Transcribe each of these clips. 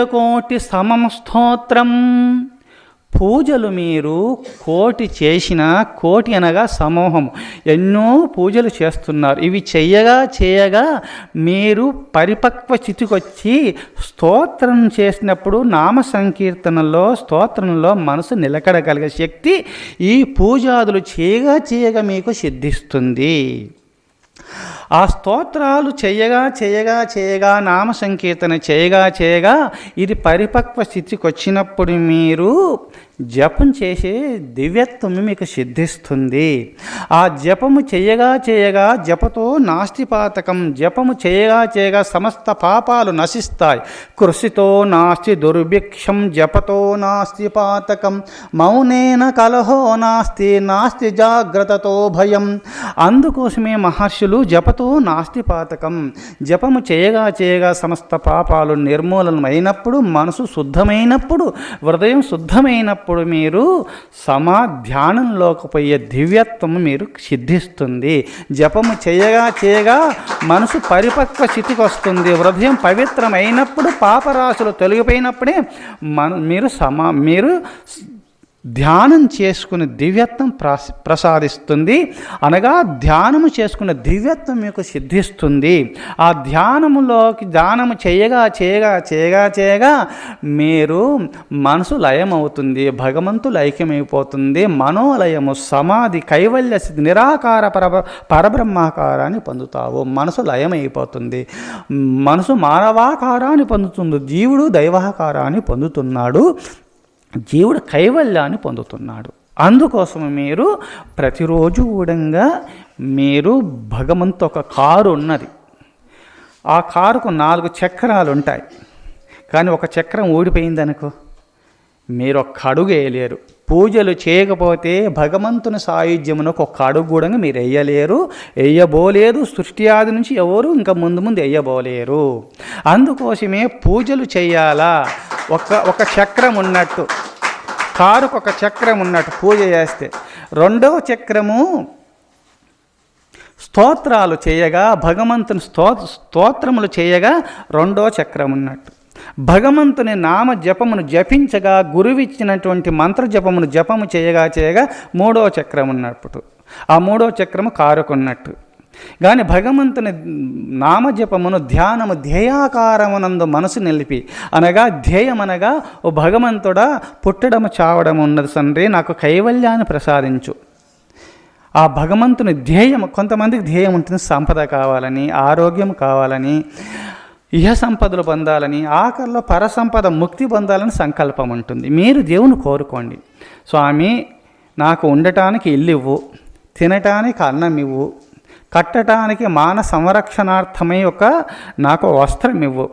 పూజకోటి సమం స్తోత్రం. పూజలు మీరు కోటి చేసిన కోటి అనగా సమూహం. ఎన్నో పూజలు చేస్తున్నారు. ఇవి చెయ్యగా చేయగా మీరు పరిపక్వ స్థితికొచ్చి స్తోత్రం చేసినప్పుడు నామ సంకీర్తనలో స్తోత్రంలో మనసు నిలకడగలిగే శక్తి ఈ పూజాదులు చేయగా చేయగా మీకు సిద్ధిస్తుంది. ఆ స్తోత్రాలు చేయగా చేయగా చేయగా నామ సంకీర్తన చేయగా చేయగా ఇది పరిపక్వ స్థితికి వచ్చినప్పుడు మీరు జపం చేసే దివ్యత్వం మీకు సిద్ధిస్తుంది. ఆ జపము చేయగా చేయగా జపతో నాస్తిపాతకం జపము చేయగా చేయగా సమస్త పాపాలు నశిస్తాయి. కృషితో నాస్తి దుర్భిక్షం జపతో నాస్తిపాతకం మౌనేన కలహో నాస్తి నాస్తి జాగ్రత్తతో భయం. అందుకోసమే మహర్షులు జపతో నాస్తి నాస్తిపాతకం. జపము చేయగా చేయగా సమస్త పాపాలు నిర్మూలనమైనప్పుడు మనసు శుద్ధమైనప్పుడు హృదయం శుద్ధమైనప్పుడు మీరు సమా ధ్యానంలోకి పోయే దివ్యత్వం మీరు సిద్ధిస్తుంది. జపము చేయగా చేయగా మనసు పరిపక్వ స్థితికి వస్తుంది హృదయం పవిత్రమైనప్పుడు పాపరాశులు తొలగిపోయినప్పుడే మన మీరు సమా మీరు ధ్యానం చేసుకుని దివ్యత్వం ప్రసాదిస్తుంది. అనగా ధ్యానము చేసుకునే దివ్యత్వం మీకు సిద్ధిస్తుంది. ఆ ధ్యానములోకి ధ్యానము చేయగా చేయగా చేయగా చేయగా మీరు మనసు లయమవుతుంది భగవంతులు ఐక్యమైపోతుంది మనోలయము సమాధి కైవల్య స్థితి నిరాకార పరబ పరబ్రహ్మాకారాన్ని పొందుతావు. మనసు లయమైపోతుంది. మనసు మానవాకారాన్ని పొందుతుంది. జీవుడు దైవాకారాన్ని పొందుతున్నాడు. జీవుడు కైవల్యాన్ని పొందుతున్నాడు. అందుకోసం మీరు ప్రతిరోజు కూడా మీరు భగవంతు ఒక కారు ఉన్నది. ఆ కారుకు నాలుగు చక్రాలు ఉంటాయి కానీ ఒక చక్రం ఊడిపోయిందనుకో మీరు ఒక్క అడుగు వేయలేరు. పూజలు చేయకపోతే భగవంతుని సాయుధ్యమునకు ఒక్క అడుగు కూడా మీరు వేయలేరు. వేయబోలేదు. సృష్టి ఆది నుంచి ఎవరు ఇంకా ముందు ముందు వేయబోలేరు. అందుకోసమే పూజలు చేయాలా? ఒక ఒక చక్రం ఉన్నట్టు. కారుకు ఒక చక్రం ఉన్నట్టు పూజ చేస్తే రెండవ చక్రము స్తోత్రాలు చేయగా భగవంతుని స్తో స్తోత్రములు చేయగా రెండో చక్రం ఉన్నట్టు. భగవంతుని నామ జపమును జపించగా గురువిచ్చినటువంటి మంత్ర జపమును జపము చేయగా చేయగా మూడో చక్రం ఉన్నప్పుడు ఆ మూడో చక్రము కారుకున్నట్టు. కానీ భగవంతుని నామజపమును ధ్యానము ధ్యేయాకారమునందు మనసు నిలిపి అనగా ధ్యేయమనగా ఓ భగవంతుడా పుట్టడము చావడము ఉన్నది తండ్రి నాకు కైవల్యాన్ని ప్రసాదించు. ఆ భగవంతుని ధ్యేయం కొంతమందికి ధ్యేయం ఉంటుంది సంపద కావాలని ఆరోగ్యం కావాలని ఇహ సంపదలు పొందాలని ఆఖరిలో పరసంపద ముక్తి పొందాలని సంకల్పం ఉంటుంది. మీరు దేవుని కోరుకోండి. స్వామి నాకు ఉండటానికి ఇల్లు ఇవ్వు తినటానికి అన్నం ఇవ్వు కట్టడానికి మాన సంరక్షణార్థమై ఒక నాకు వస్త్రం ఇవ్వు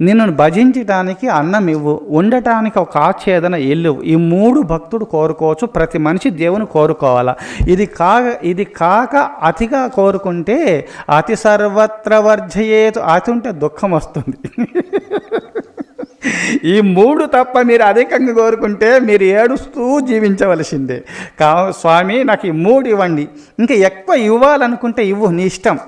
నిన్ను భజించటానికి అన్నం ఇవ్వు ఉండటానికి ఒక ఆచ్ఛేదన ఇల్లు ఈ మూడు భక్తుడు కోరుకోవచ్చు. ప్రతి మనిషి దేవుని కోరుకోవాలా. ఇది కాక ఇది కాక అతిగా కోరుకుంటే అతి సర్వత్ర వర్జయేతు. అతి ఉంటే దుఃఖం వస్తుంది. ఈ మూడు తప్ప మీరు అధికంగా కోరుకుంటే మీరు ఏడుస్తూ జీవించవలసిందే. కా స్వామి నాకు ఈ మూడు ఇవ్వండి. ఇంకా ఎక్కువ ఇవ్వాలనుకుంటే ఇవ్వు నీ ఇష్టం.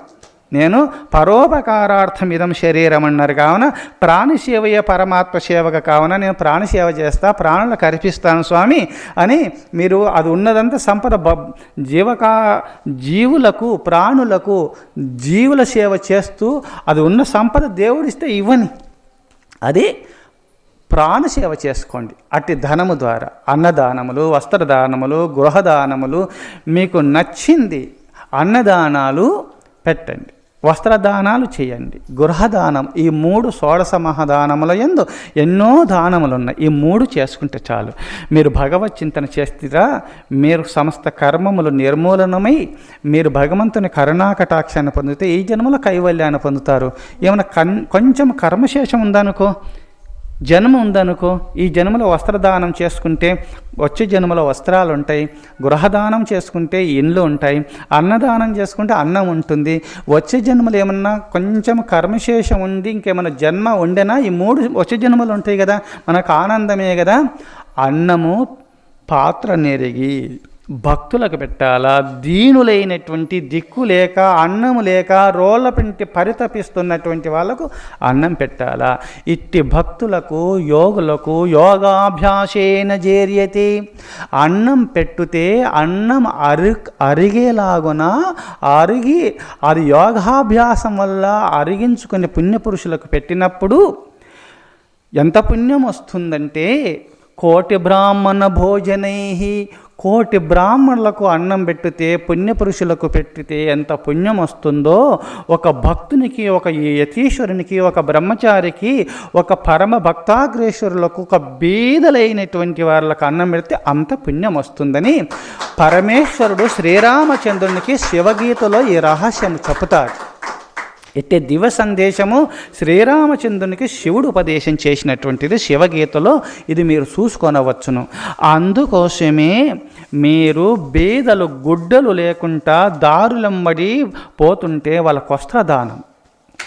నేను పరోపకారార్థం ఇదం శరీరం అన్నారు. కావున ప్రాణసేవయ పరమాత్మ సేవక. కావున నేను ప్రాణసేవ చేస్తా ప్రాణులకు అర్పిస్తాను స్వామి అని మీరు అది ఉన్నదంతా సంపద జీవకా జీవులకు ప్రాణులకు జీవుల సేవ చేస్తూ అది ఉన్న సంపద దేవుడిస్తే ఇవ్వని. అది ప్రాణసేవ చేసుకోండి. అట్టి ధనము ద్వారా అన్నదానములు వస్త్రదానములు గృహదానములు మీకు నచ్చింది అన్నదానాలు పెట్టండి. వస్త్రదానాలు చేయండి. గృహదానం ఈ మూడు షోడశ మహాదానముల ఎందు ఎన్నో దానములు ఉన్నాయి ఈ మూడు చేసుకుంటే చాలు. మీరు భగవత్ చింతన చేస్తారా? మీరు సమస్త కర్మములు నిర్మూలనమై మీరు భగవంతుని కరుణాకటాక్షాన్ని పొందితే ఈ జన్మలో కైవల్యాన్ని పొందుతారు. ఏమైనా కన్ కొంచెం కర్మశేషం ఉందనుకో జన్మ ఉందనుకో ఈ జన్మలో వస్త్రదానం చేసుకుంటే వచ్చే జన్మలో వస్త్రాలు ఉంటాయి గృహదానం చేసుకుంటే ఇండ్లు ఉంటాయి అన్నదానం చేసుకుంటే అన్నం ఉంటుంది. వచ్చే జన్మలు ఏమన్నా కొంచెం కర్మశేషం ఉంది ఇంకేమైనా జన్మ ఉండేనా? ఈ మూడు వచ్చే జన్మలు ఉంటాయి కదా మనకు ఆనందమే కదా? అన్నము పాత్ర నెరిగి భక్తులకు పెట్టాలా? దీనులైనటువంటి దిక్కు లేక అన్నము లేక రోళ్ళ పెంటి పరితపిస్తున్నటువంటి వాళ్ళకు అన్నం పెట్టాలా? ఇట్టి భక్తులకు యోగులకు యోగాభ్యాసేన చేరియతే అన్నం పెట్టుతే అన్నం అరి అరిగేలాగున అరిగి అది యోగాభ్యాసం వల్ల అరిగించుకుని పుణ్యపురుషులకు పెట్టినప్పుడు ఎంత పుణ్యం వస్తుందంటే కోటి బ్రాహ్మణ భోజనై కోటి బ్రాహ్మణులకు అన్నం పెట్టితే పుణ్యపురుషులకు పెట్టితే ఎంత పుణ్యం వస్తుందో ఒక భక్తునికి ఒక యతీశ్వరునికి ఒక బ్రహ్మచారికి ఒక పరమ భక్తాగ్రేశ్వరులకు ఒక బీదలైనటువంటి వాళ్ళకు అన్నం పెడితే అంత పుణ్యం వస్తుందని పరమేశ్వరుడు శ్రీరామచంద్రునికి శివగీతలో ఈ రహస్యం చెబుతాడు. ఇట్టే దివ సందేశము శ్రీరామచంద్రునికి శివుడు ఉపదేశం చేసినటువంటిది శివగీతలో ఇది మీరు చూసుకొనవచ్చును. అందుకోసమే మీరు బీదలు గుడ్డలు లేకుండా దారులంబడి పోతుంటే వాళ్ళకు వస్త్రదానం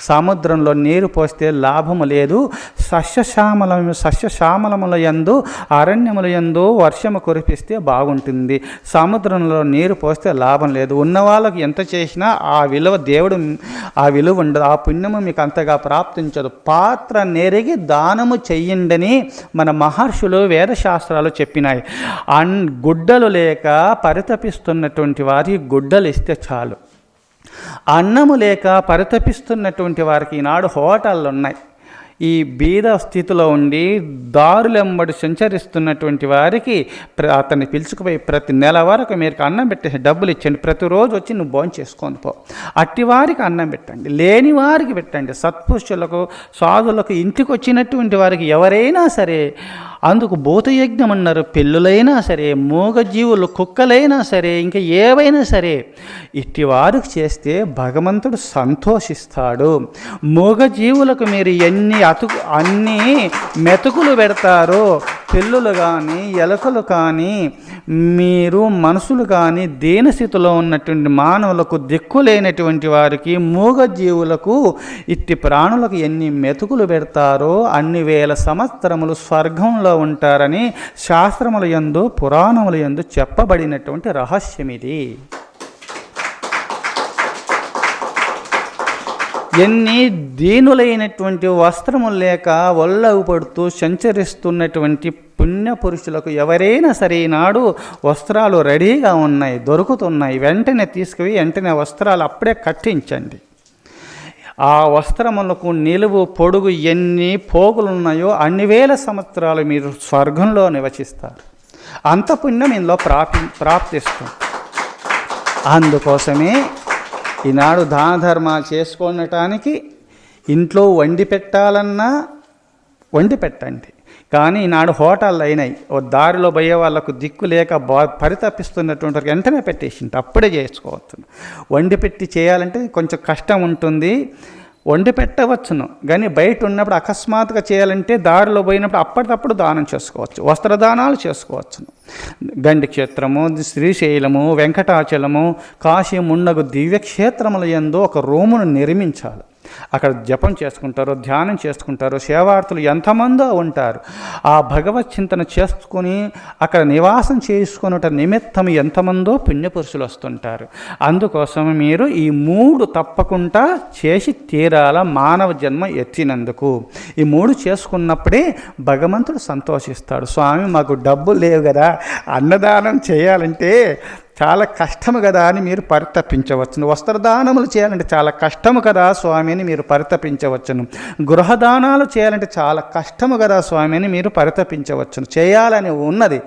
సముద్రంలో నీరు పోస్తే లాభము లేదు. సస్యశ్యామల సస్యశ్యామలముల యందు అరణ్యముల యందు వర్షము కురిపిస్తే బాగుంటుంది. సముద్రంలో నీరు పోస్తే లాభం లేదు. ఉన్న వాళ్ళకి ఎంత చేసినా ఆ విలువ దేవుడు ఆ విలువ ఉండదు. ఆ పుణ్యము మీకు అంతగా ప్రాప్తించదు. పాత్ర నెరిగి దానము చెయ్యండని మన మహర్షులు వేదశాస్త్రాలు చెప్పినాయి. అన్ గుడ్డలు లేక పరితపిస్తున్నటువంటి వారికి గుడ్డలు ఇస్తే చాలు. అన్నము లేక పరితపిస్తున్నటువంటి వారికి ఈనాడు హోటళ్ళు ఉన్నాయి ఈ బీద స్థితిలో ఉండి దారులెంబడి సంచరిస్తున్నటువంటి వారికి ప్ర అతన్ని పిలుచుకుపోయి ప్రతి నెల వరకు మీరు అన్నం పెట్టేసి డబ్బులు ఇచ్చండి ప్రతిరోజు వచ్చి నువ్వు భోజనం చేసుకొని పో. అట్టి వారికి అన్నం పెట్టండి. లేని వారికి పెట్టండి. సత్పురుషులకు సాధులకు ఇంటికి వచ్చినటువంటి వారికి ఎవరైనా సరే అందుకు భూతయజ్ఞం అన్నారు పిల్లులైనా సరే మూగజీవులు కుక్కలైనా సరే ఇంకా ఏవైనా సరే ఇట్టి వారికి చేస్తే భగవంతుడు సంతోషిస్తాడు. మూగజీవులకు మీరు ఎన్ని అతుకు అన్ని మెతుకులు పెడతారో పిల్లులు కానీ ఎలుకలు కానీ మీరు మనసులు కానీ దీనస్థితిలో ఉన్నటువంటి మానవులకు దిక్కు లేనటువంటి వారికి మూగజీవులకు ఇట్టి ప్రాణులకు ఎన్ని మెతుకులు పెడతారో అన్ని వేల సంవత్సరములు స్వర్గంలో ఉంటారని శాస్త్రముల యందు పురాణముల యందు చెప్పబడినటువంటి రహస్యం ఇది ఎన్ని దీనులైనటువంటి వస్త్రములు లేక ఒళ్ళవు పడుతూ సంచరిస్తున్నటువంటి పుణ్య పురుషులకు ఎవరైనా సరే ఈనాడు వస్త్రాలు రెడీగా ఉన్నాయి దొరుకుతున్నాయి వెంటనే తీసుకువి వెంటనే వస్త్రాలు అప్పుడే కట్టించండి. ఆ వస్త్రములకు నిలువు పొడుగు ఎన్ని పోగులు ఉన్నాయో అన్ని వేల సంవత్సరాలు మీరు స్వర్గంలో నివసిస్తారు. అంత పుణ్యం ఇందులో ప్రాపి ప్రాప్తిస్తుంది అందుకోసమే ఈనాడు దాన ధర్మాలు చేసుకోనటానికి ఇంట్లో వండి పెట్టాలన్నా వండి పెట్టండి. కానీ ఈనాడు హోటళ్ళు అయినాయి. ఓ దారిలో పోయే వాళ్ళకు దిక్కు లేక బా పరితపిస్తున్నటువంటి వెంటనే పెట్టేసింట అప్పుడే చేసుకోవచ్చు వండి పెట్టి చేయాలంటే కొంచెం కష్టం ఉంటుంది. వండి పెట్టవచ్చును. కానీ బయట ఉన్నప్పుడు అకస్మాత్తుగా చేయాలంటే దారిలో పోయినప్పుడు అప్పటికప్పుడు దానం చేసుకోవచ్చు. వస్త్రదానాలు చేసుకోవచ్చును. గండి క్షేత్రము శ్రీశైలము వెంకటాచలము కాశీ ముండగు దివ్యక్షేత్రముల ఎందు ఒక రూమును నిర్మించాలి. అక్కడ జపం చేసుకుంటారు ధ్యానం చేసుకుంటారు సేవార్థులు ఎంతమందో ఉంటారు. ఆ భగవత్ చింతన చేసుకుని అక్కడ నివాసం చేసుకున్నట నిమిత్తం ఎంతమందో పుణ్యపురుషులు వస్తుంటారు. అందుకోసం మీరు ఈ మూడు తప్పకుండా చేసి తీరాల మానవ జన్మ ఎత్తినందుకు. ఈ మూడు చేసుకున్నప్పుడే భగవంతుడు సంతోషిస్తాడు. స్వామి మాకు డబ్బులు లేవు కదా అన్నదానం చేయాలంటే చాలా కష్టము కదా అని మీరు పరితపించవచ్చును. వస్త్రదానములు చేయాలంటే చాలా కష్టము కదా స్వామి అని మీరు పరితపించవచ్చును. గృహదానాలు చేయాలంటే చాలా కష్టము కదా స్వామి అని మీరు పరితపించవచ్చును. చేయాలని ఉన్నది.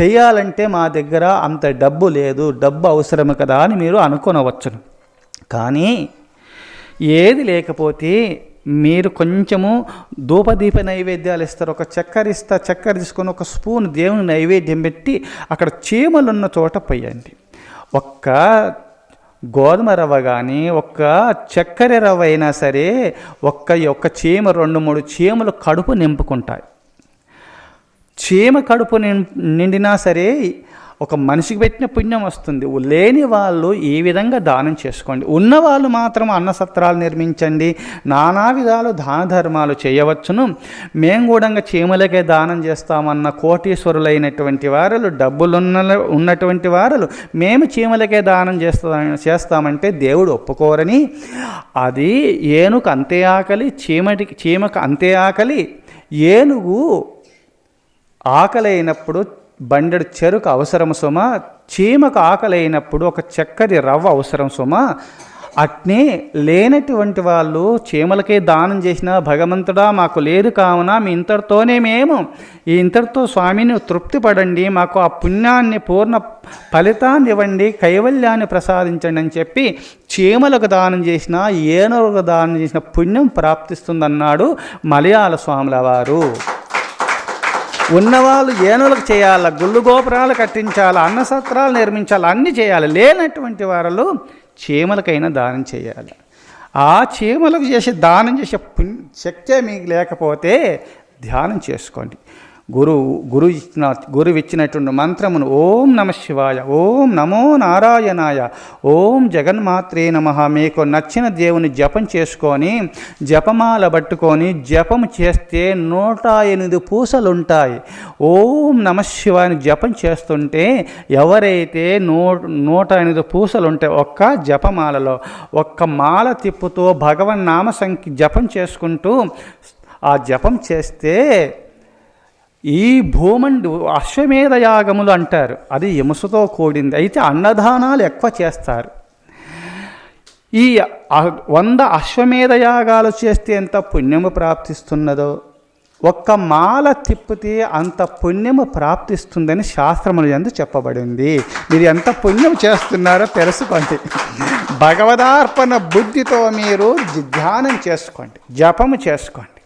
చేయాలంటే మా దగ్గర అంత డబ్బు లేదు డబ్బు అవసరము కదా అని మీరు అనుకునవచ్చును. కానీ ఏది లేకపోతే మీరు కొంచెము ధూపదీప నైవేద్యాలు ఇస్తారు ఒక చక్కెర ఇస్తా చక్కెర తీసుకొని ఒక స్పూన్ దేవుని నైవేద్యం పెట్టి అక్కడ చీమలున్న చోట పోయండి. ఒక్క గోధుమ రవ్వ కానీ ఒక్క చక్కెర రవ్వ అయినా సరే ఒక్క ఒక్క చీమ రెండు మూడు చీమలు కడుపు నింపుకుంటాయి. చీమ కడుపు నిం- నిండినా సరే ఒక మనిషికి పెట్టిన పుణ్యం వస్తుంది. లేని వాళ్ళు ఈ విధంగా దానం చేసుకోండి. ఉన్నవాళ్ళు మాత్రం అన్నసత్రాలు నిర్మించండి. నానా విధాలు దాన ధర్మాలు చేయవచ్చును. మేము కూడా చీమలకే దానం చేస్తామన్న కోటీశ్వరులైనటువంటి వారలు డబ్బులున్న ఉన్నటువంటి వారలు మేము చీమలకే దానం చేస్తా చేస్తామంటే దేవుడు ఒప్పుకోరని. అది ఏనుగు అంతే ఆకలి చీమటికి చీమకు అంతే ఆకలి. ఏనుగు ఆకలి అయినప్పుడు బండెడు చెరుకు అవసరం సుమ చీమకు ఆకలైనప్పుడు ఒక చక్కటి రవ్వ అవసరం సుమ అట్నే లేనటువంటి వాళ్ళు చీమలకే దానం చేసిన భగవంతుడా మాకు లేదు కావున మీ ఇంతటితోనే మేము. ఈ ఇంతటితో స్వామిని తృప్తి పడండి మాకు ఆ పుణ్యాన్ని పూర్ణ ఫలితాన్ని ఇవ్వండి కైవల్యాన్ని ప్రసాదించండి అని చెప్పి చీమలకు దానం చేసిన ఏనుగులకు దానం చేసిన పుణ్యం ప్రాప్తిస్తుందన్నాడు మలయాళ స్వాముల వారు. ఉన్నవాళ్ళు ఏనులకు చేయాల? గుళ్ళు గోపురాలు కట్టించాలి? అన్న సత్రాలు నిర్మించాలి? అన్నీ చేయాలి. లేనటువంటి వారు చీమలకైనా దానం చేయాలి. ఆ చీమలకు చేసే దానం చేసే పుణ్య శక్తే మీకు లేకపోతే ధ్యానం చేసుకోండి. గురువు గురు ఇచ్చిన గురువు ఇచ్చినటువంటి మంత్రమును ఓం నమ శివాయ ఓం నమో నారాయణాయ ఓం జగన్మాత్రే నమ. మీకు నచ్చిన దేవుని జపం చేసుకొని జపమాల పట్టుకొని జపం చేస్తే నూట ఎనిమిది పూసలు ఉంటాయి ఓం నమ శివాయని జపం చేస్తుంటే ఎవరైతే నూ నూట ఎనిమిది పూసలుంటాయి ఒక్క జపమాలలో ఒక్క మాల తిప్పుతో భగవన్ నామ సంఖ్య జపం చేసుకుంటూ ఆ జపం చేస్తే ఈ భూమండు అశ్వమేధ యాగములు అంటారు. అది యమసుతో కూడింది. అయితే అన్నదానాలు ఎక్కువ చేస్తారు. ఈ వంద అశ్వమేధ యాగాలు చేస్తే ఎంత పుణ్యము ప్రాప్తిస్తున్నదో ఒక్క మాల తిప్పితే అంత పుణ్యము ప్రాప్తిస్తుందని శాస్త్రములు ఎందు చెప్పబడింది. మీరు ఎంత పుణ్యం చేస్తున్నారో తెలుసుకోండి. భగవదార్పణ బుద్ధితో మీరు ధ్యానం చేసుకోండి. జపము చేసుకోండి.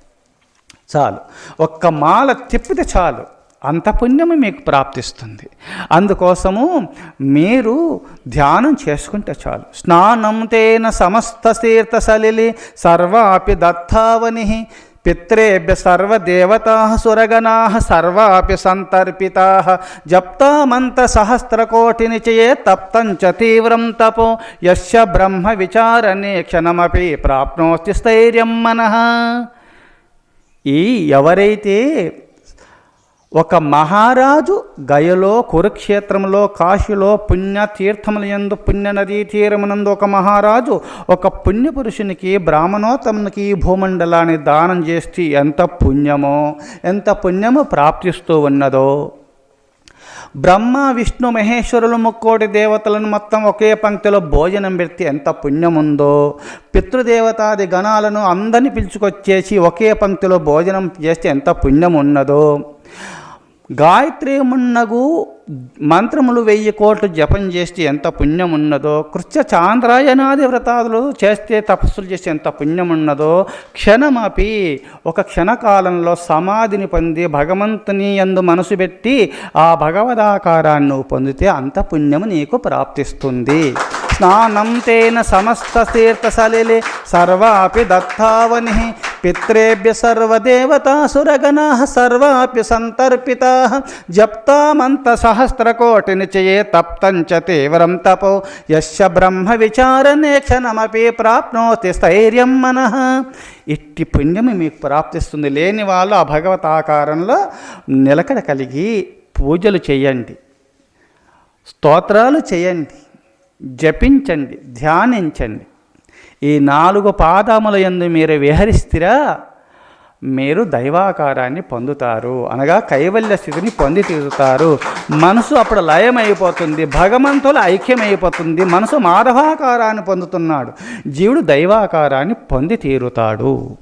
చాలు. ఒక్క మాల తిప్పితే చాలు. అంత పుణ్యము మీకు ప్రాప్తిస్తుంది. అందుకోసము మీరు ధ్యానం చేసుకుంటే చాలు. స్నానం తేన సమస్త తీర్థ సలిలి సర్వాపి దత్తావని పిత్రేభ్య సర్వదేవతా సురగణా సర్వాపి సంతర్పితా జప్తామంత సహస్రకోటిని చే తప్తంచ తీవ్రం తపో యశ బ్రహ్మ విచారణే క్షణమపి ప్రాప్నోస్తి స్థైర్యం మనః ఈ ఎవరైతే ఒక మహారాజు గయలో కురుక్షేత్రంలో కాశీలో పుణ్య తీర్థముల పుణ్య నదీ తీరమునందు ఒక మహారాజు ఒక పుణ్యపురుషునికి బ్రాహ్మణోత్తమునికి ఈ భూమండలాన్ని దానం చేస్తే ఎంత పుణ్యమో ఎంత పుణ్యము ప్రాప్తిస్తూ ఉన్నదో. బ్రహ్మ విష్ణు మహేశ్వరులు ముక్కోటి దేవతలను మొత్తం ఒకే పంక్తిలో భోజనం పెడితే ఎంత పుణ్యముందో. పితృదేవతాది గణాలను అందరిని పిలుచుకొచ్చేసి ఒకే పంక్తిలో భోజనం చేస్తే ఎంత పుణ్యం ఉన్నదో గాయత్రి మున్నగు మంత్రములు వెయ్యి కోట్లు జపం చేస్తే ఎంత పుణ్యం ఉన్నదో కృత్య చాంద్రాయనాది వ్రతాదులు చేస్తే తపస్సులు చేస్తే ఎంత పుణ్యం ఉన్నదో క్షణమపి ఒక క్షణకాలంలో సమాధిని పొంది భగవంతుని యందు మనసు పెట్టి ఆ భగవదాకారాన్ని నువ్వు పొందితే అంత పుణ్యము నీకు ప్రాప్తిస్తుంది. స్నానం తేన సమస్త తీర్థ సలిలి సర్వాపి దత్తావని పిత్రేభ్య సర్వదేవతాసురగణా సర్వాపి సంతర్పితా జప్తామంత సహస్రకోటిని చయే తప్తంచ తీవ్రం తపో యశ బ్రహ్మ విచారణే క్షణమపి ప్రాప్నోతి స్థైర్యం మనః. ఇట్టి పుణ్యము మీకు ప్రాప్తిస్తుంది. లేని వాళ్ళు ఆ భగవతాకారంలో నిలకడ కలిగి పూజలు చేయండి. స్తోత్రాలు చేయండి. జపించండి ధ్యానించండి. ఈ నాలుగు పాదముల యందు మీరు విహరిస్తిరా మీరు దైవాకారాన్ని పొందుతారు. అనగా కైవల్య స్థితిని పొంది తీరుతారు. మనసు అప్పుడు లయమైపోతుంది భగవంతుల ఐక్యమైపోతుంది. మనసు మాధవాకారాన్ని పొందుతున్నాడు. జీవుడు దైవాకారాన్ని పొంది తీరుతాడు.